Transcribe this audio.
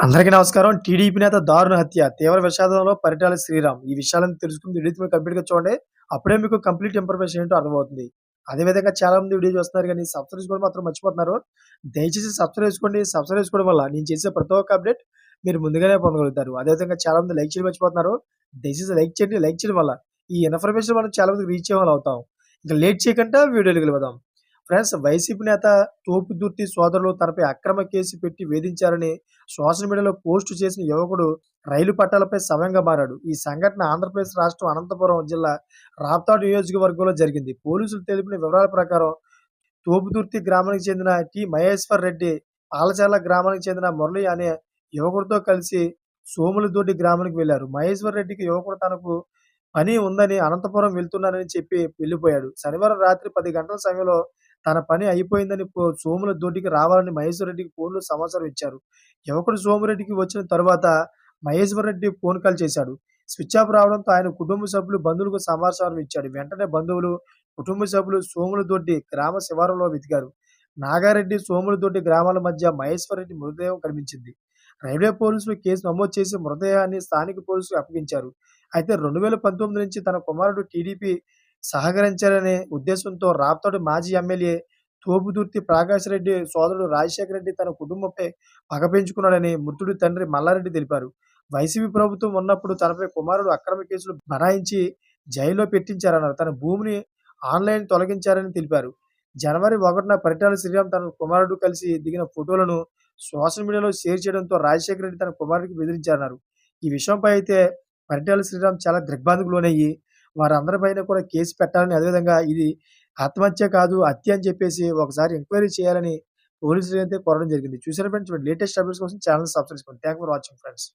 అందరికీ నమస్కారం. టీడీపీ నేత దారుణ హత్య. తీవ్ర విషాదంలో పరిటాల శ్రీరామ్. ఈ విషయాలను తెలుసుకుంది వీడియో మీరు కంప్లీట్‌గా చూడండి. అప్పుడే మీకు కంప్లీట్ ఇన్ఫర్మేషన్ ఏంటో అర్థమవుతుంది. అదే విధంగా చాలా మంది వీడియో చూస్తున్నారు కానీ సబ్స్క్రైబ్ చేసుకోవడం మాత్రం మర్చిపోతున్నారు. దయచేసి సబ్స్క్రైబ్ చేసుకోండి. సబ్స్క్రైబ్ చేసుకోవడం వల్ల నేను చేసే ప్రతి ఒక్క అప్డేట్ మీరు ముందుగానే పొందగలుగుతారు. అదే విధంగా చాలా మంది లైక్ చేయడం మర్చిపోతున్నారు. దయచేసి లైక్ చేయండి. లైక్ చేయడం వల్ల ఈ ఇన్ఫర్మేషన్ మనం చాలా మందికి రీచ్ అయ్యేవాళ్ళం అవుతాం. ఇంకా లేట్ చేయకుండా వీడియోలు వెళ్ళిపోదాం. ఫ్రెండ్స్ వైసీపీ నేత తోపుదుర్తి సోదరులు తనపై అక్రమ కేసు పెట్టి వేధించారని సోషల్ మీడియాలో పోస్టు చేసిన యువకుడు రైలు పట్టాలపై సమయంగా మారాడు. ఈ సంఘటన ఆంధ్రప్రదేశ్ రాష్ట్రం అనంతపురం జిల్లా రాప్తాడు నియోజకవర్గంలో జరిగింది. పోలీసులు తెలిపిన వివరాల ప్రకారం తోపుదుర్తి గ్రామానికి చెందిన టి. మహేశ్వర్ రెడ్డి పాలచాల గ్రామానికి చెందిన మురళి అనే యువకుడితో కలిసి సోములదొడ్డి గ్రామానికి వెళ్ళారు మహేశ్వర్ రెడ్డికి యువకుడు తనకు పని ఉందని అనంతపురం వెళ్తున్నానని చెప్పి వెళ్ళిపోయాడు. శనివారం రాత్రి పది గంటల సమయంలో తన పని అయిపోయిందని పో- సోముల దొడ్డికి రావాలని మహేశ్వర్ రెడ్డికి ఫోన్లో సమాచారం ఇచ్చారు. యువకుడు సోమిరెడ్డికి వచ్చిన తరువాత మహేశ్వర్ రెడ్డి ఫోన్ కాల్ చేశాడు. స్విచ్ ఆఫ్ రావడంతో ఆయన కుటుంబ సభ్యులు బంధువులకు సమాచారం ఇచ్చాడు. వెంటనే బంధువులు కుటుంబ సభ్యులు సోముల దొడ్డి గ్రామ శివారంలో వెతికారు. నాగారెడ్డి సోముల దొడ్డి గ్రామాల మధ్య మహేశ్వర రెడ్డి మృతదేహం కనిపించింది. రైల్వే పోలీసులు కేసు నమోదు చేసి మృతదేహాన్ని స్థానిక పోలీసులు అప్పగించారు. అయితే రెండు వేల పంతొమ్మిది నుంచి తన కుమారుడు టీడీపీ సహకరించాలనే ఉద్దేశంతో రాప్తాడు మాజీ ఎమ్మెల్యే తోపుదుర్తి ప్రకాష్ రెడ్డి సోదరుడు రాజశేఖర రెడ్డి తన కుటుంబంపై పగ పెంచుకున్నాడని మృతుడి తండ్రి మల్లారెడ్డి తెలిపారు. వైసీపీ ప్రభుత్వం ఉన్నప్పుడు తనపై కుమారుడు అక్రమ కేసులు బనాయించి జైల్లో పెట్టించారన్నారు. తన భూమిని ఆన్లైన్ తొలగించారని తెలిపారు. జనవరి ఒకటిన పరిటాల శ్రీరామ్ తన కుమారుడు కలిసి దిగిన ఫోటోలను సోషల్ మీడియాలో షేర్ చేయడంతో రాజశేఖర రెడ్డి తన కుమారుడికి బెదిరించారన్నారు. ఈ విషయంపై అయితే పరిటాల శ్రీరామ్ చాలా దిగ్భ్రాంతికి లోనయ్యి వారందరిపైన కూడా కేసు పెట్టాలని అదేవిధంగా ఇది ఆత్మహత్య కాదు హత్య అని చెప్పేసి ఒకసారి ఎంక్వైరీ చేయాలని పోలీసులు అయితే కోరడం జరిగింది. చూసారా ఫ్రెండ్స్ లేటెస్ట్ అప్డేట్స్ కోసం ఛానల్ సబ్స్క్రైబ్ చేసుకోండి. Thank for watching friends.